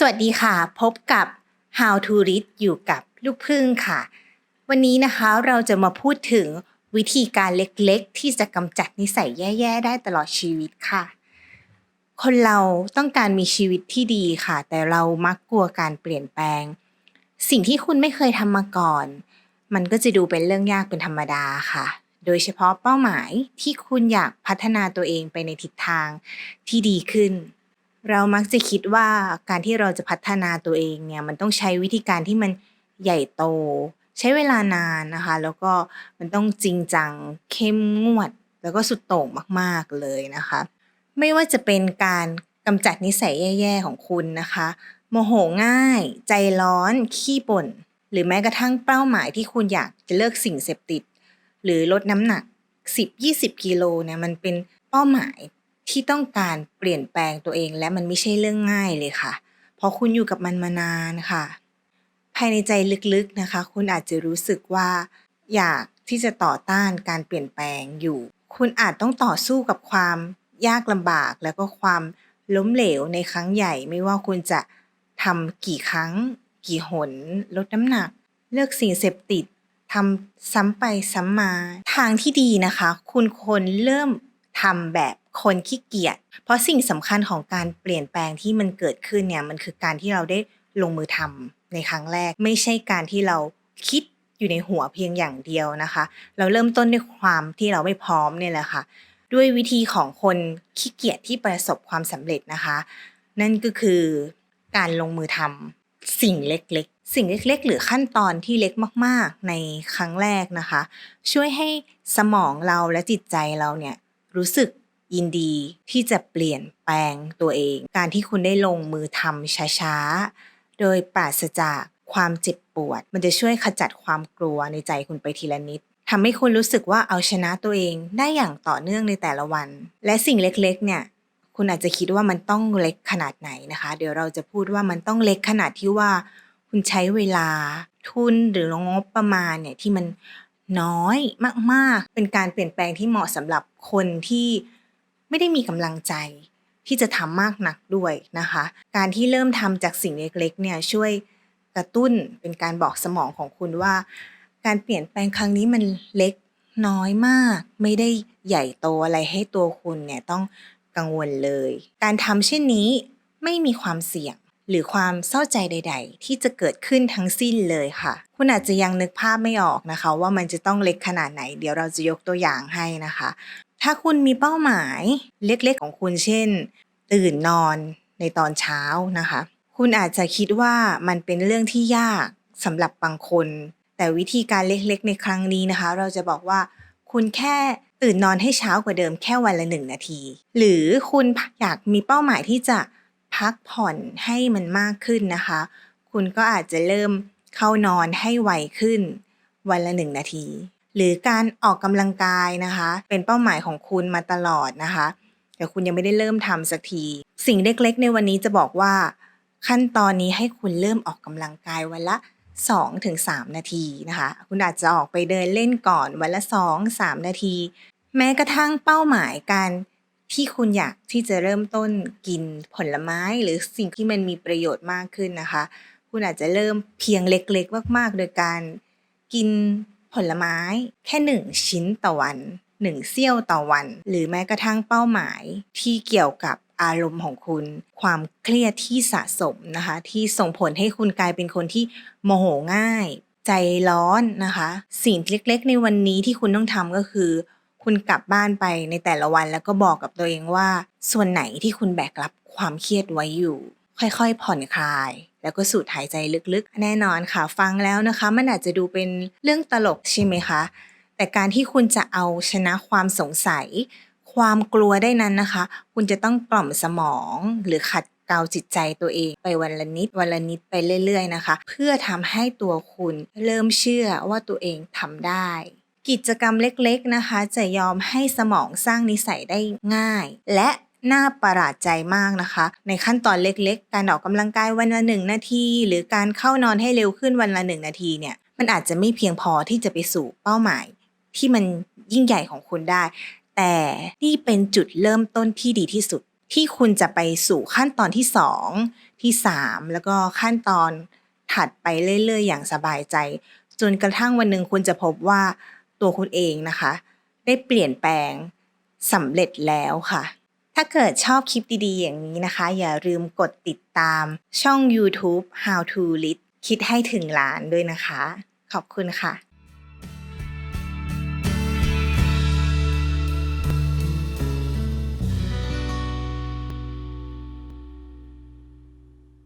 สวัสดีค่ะ พบกับ How to Read อยู่กับลูกพึ่งค่ะ วันนี้นะคะเราจะมาพูดถึงวิธีการเล็กๆ ที่จะกำจัดนิสัยแย่ๆ ได้ตลอดชีวิตค่ะ คนเราต้องการมีชีวิตที่ดีค่ะ แต่เรามักกลัวการเปลี่ยนแปลง สิ่งที่คุณไม่เคยทำมาก่อน มันก็จะดูเป็นเรื่องยากเป็นธรรมดาค่ะ โดยเฉพาะเป้าหมายที่คุณอยากพัฒนาตัวเองไปในทิศทางที่ดีขึ้น เรามักจะคิดว่าการที่เราจะพัฒนาตัวเองเนี่ย มันต้องใช้วิธีการที่มันใหญ่โต ใช้เวลานานนะคะ แล้วก็มันต้องจริงจัง เข้มงวด แล้วก็สุดโต่งมาก ๆ เลยนะคะ ไม่ว่าจะเป็นการกำจัดนิสัยแย่ ๆ ของคุณนะคะ โมโหง่าย ใจร้อน ขี้บ่น หรือแม้กระทั่งเป้าหมายที่คุณอยากจะเลิกสิ่งเสพติด หรือลดน้ำหนัก 10-20 กิโลเนี่ย มันเป็นเป้าหมาย ที่ต้องการเปลี่ยนแปลงตัวเองและมันไม่ใช่เรื่องง่ายเลยค่ะ เพราะคุณอยู่กับมันมานานค่ะ ภายในใจลึกๆนะคะ คุณอาจจะรู้สึกว่า อยากที่จะต่อต้านการเปลี่ยนแปลงอยู่ คุณอาจต้องต่อสู้กับความยากลำบากแล้วก็ความล้มเหลวในครั้งใหญ่ ไม่ว่าคุณจะทำกี่ครั้ง กี่หน ลดน้ำหนัก เลิกสิ่งเสพติดทำซ้ำไปซ้ำมา ทางที่ดีนะคะ คุณควรเริ่มทำแบบ คนขี้เกียจเพราะสิ่งสำคัญของการเปลี่ยนแปลงที่มันเกิดขึ้นเนี่ยมันคือการที่เราได้ลงมือทำในครั้งแรก ไม่ใช่การที่เราคิดอยู่ในหัวเพียงอย่างเดียวนะคะ เราเริ่มต้นด้วยความที่เราไม่พร้อมเนี่ยแหละค่ะ ด้วยวิธีของคนขี้เกียจที่ประสบความสำเร็จนะคะ นั่นก็คือการลงมือทำสิ่งเล็กๆ สิ่งเล็กๆ หรือขั้นตอนที่เล็กมากๆ ในครั้งแรกนะคะ ช่วยให้สมองเราและจิตใจเราเนี่ยรู้สึก ยินดีที่จะเปลี่ยนแปลงตัวเอง การที่คุณได้ลงมือทำช้าๆ โดยปราศจากความเจ็บปวด มันจะช่วยขจัดความกลัวในใจคุณไปทีละนิดทำให้คุณรู้สึกว่าเอาชนะตัวเองได้อย่างต่อเนื่องในแต่ละวัน และสิ่งเล็กๆ เนี่ย คุณอาจจะคิดว่ามันต้องเล็กขนาดไหนนะคะ เดี๋ยวเราจะพูดว่ามันต้องเล็กขนาดที่ว่า คุณใช้เวลาทุนหรืองบประมาณเนี่ยที่มันน้อยมากๆ เป็นการเปลี่ยนแปลงที่เหมาะสำหรับคนที่ ไม่ได้มีกำลังใจที่จะทำมากหนักด้วยนะคะ การที่เริ่มทำจากสิ่งเล็กๆเนี่ยช่วยกระตุ้นเป็นการบอกสมองของคุณว่า การเปลี่ยนแปลงครั้งนี้มันเล็กน้อยมาก ไม่ได้ใหญ่โตอะไรให้ตัวคุณเนี่ยต้องกังวลเลย การทำเช่นนี้ไม่มีความเสี่ยงหรือความเศร้าใจใด ๆ ที่จะเกิดขึ้นทั้งสิ้นเลยค่ะ คุณอาจจะยังนึกภาพไม่ออกนะคะ ว่ามันจะต้องเล็กขนาดไหน เดี๋ยวเราจะยกตัวอย่างให้นะคะ ถ้าคุณมีเป้าหมายเล็กๆของคุณเช่น ตื่นนอนในตอนเช้านะคะ คุณอาจจะคิดว่ามันเป็นเรื่องที่ยากสำหรับบางคน แต่วิธีการเล็กๆ ในครั้งนี้นะคะ เราจะบอกว่าคุณแค่ตื่นนอนให้เช้ากว่าเดิมแค่วันละหนึ่งนาที หรือคุณอยากมีเป้าหมายที่จะพักผ่อนให้มันมากขึ้นนะคะ คุณก็อาจจะเริ่มเข้านอนให้ไวขึ้น วันละหนึ่งนาที หรือการออกกำลังกายนะคะ เป็นเป้าหมายของคุณมาตลอดนะคะ แต่คุณยังไม่ได้เริ่มทำสักที สิ่งเล็กๆ ในวันนี้จะบอกว่า ขั้นตอนนี้ให้คุณเริ่มออกกำลังกายวันละ 2-3 นาทีนะคะ คุณอาจจะออกไปเดินเล่นก่อนวันละ 2-3 นาที แม้กระทั่งเป้าหมายการที่คุณอยากที่จะเริ่มต้นกินผลไม้หรือสิ่งที่มันมีประโยชน์มากขึ้นนะคะ คุณอาจจะเริ่มเพียงเล็กๆ มาก ๆ โดยการกิน ผลไม้ แค่หนึ่งชิ้นต่อวันหนึ่งเสี้ยวต่อวัน หรือแม้กระทั่งเป้าหมายที่เกี่ยวกับอารมณ์ของคุณ ความเครียดที่สะสมนะคะ ที่ส่งผลให้คุณกลายเป็นคนที่โมโหง่าย ใจร้อนนะคะ สิ่งเล็กๆ ในวันนี้ที่คุณต้องทำก็คือ คุณกลับบ้านไปในแต่ละวันแล้วก็บอกกับตัวเองว่า ส่วนไหนที่คุณแบกรับความเครียดไว้อยู่ ค่อยๆ ผ่อนคลาย แล้วก็สูดหายใจลึกๆ แน่นอนค่ะ ฟังแล้วนะคะ มันอาจจะดูเป็นเรื่องตลกใช่ไหมคะ แต่การที่คุณจะเอาชนะความสงสัย ความกลัวได้นั้นนะคะ คุณจะต้องกล่อมสมอง หรือขัดเกลาจิตใจตัวเอง ไปวันละนิดวันละนิดไปเรื่อย ๆนะคะ เพื่อทำให้ตัวคุณเริ่มเชื่อว่าตัวเองทำได้ กิจกรรมเล็กๆนะคะ จะยอมให้สมองสร้างนิสัยได้ง่าย และ น่าประหลาดใจมากนะคะ ในขั้นตอนเล็กๆ การออกกำลังกายวันละหนึ่งนาที หรือการเข้านอนให้เร็วขึ้นวันละหนึ่งนาทีเนี่ยมันอาจจะไม่เพียงพอที่จะไปสู่เป้าหมาย ที่มันยิ่งใหญ่ของคุณได้ แต่นี่เป็นจุดเริ่มต้นที่ดีที่สุด ที่คุณจะไปสู่ขั้นตอนที่2ที่3แล้วก็ขั้นตอนถัดไปเรื่อยๆ อย่างสบายใจ จนกระทั่งวันหนึ่งคุณจะพบว่าตัวคุณเองนะคะ ได้เปลี่ยนแปลงสำเร็จแล้วค่ะ ถ้าเกิดชอบคลิปดีๆ อย่างนี้นะคะ อย่าลืมกดติดตามช่อง YouTube How to Lead คิดให้ถึงล้านด้วยนะคะ ขอบคุณค่ะ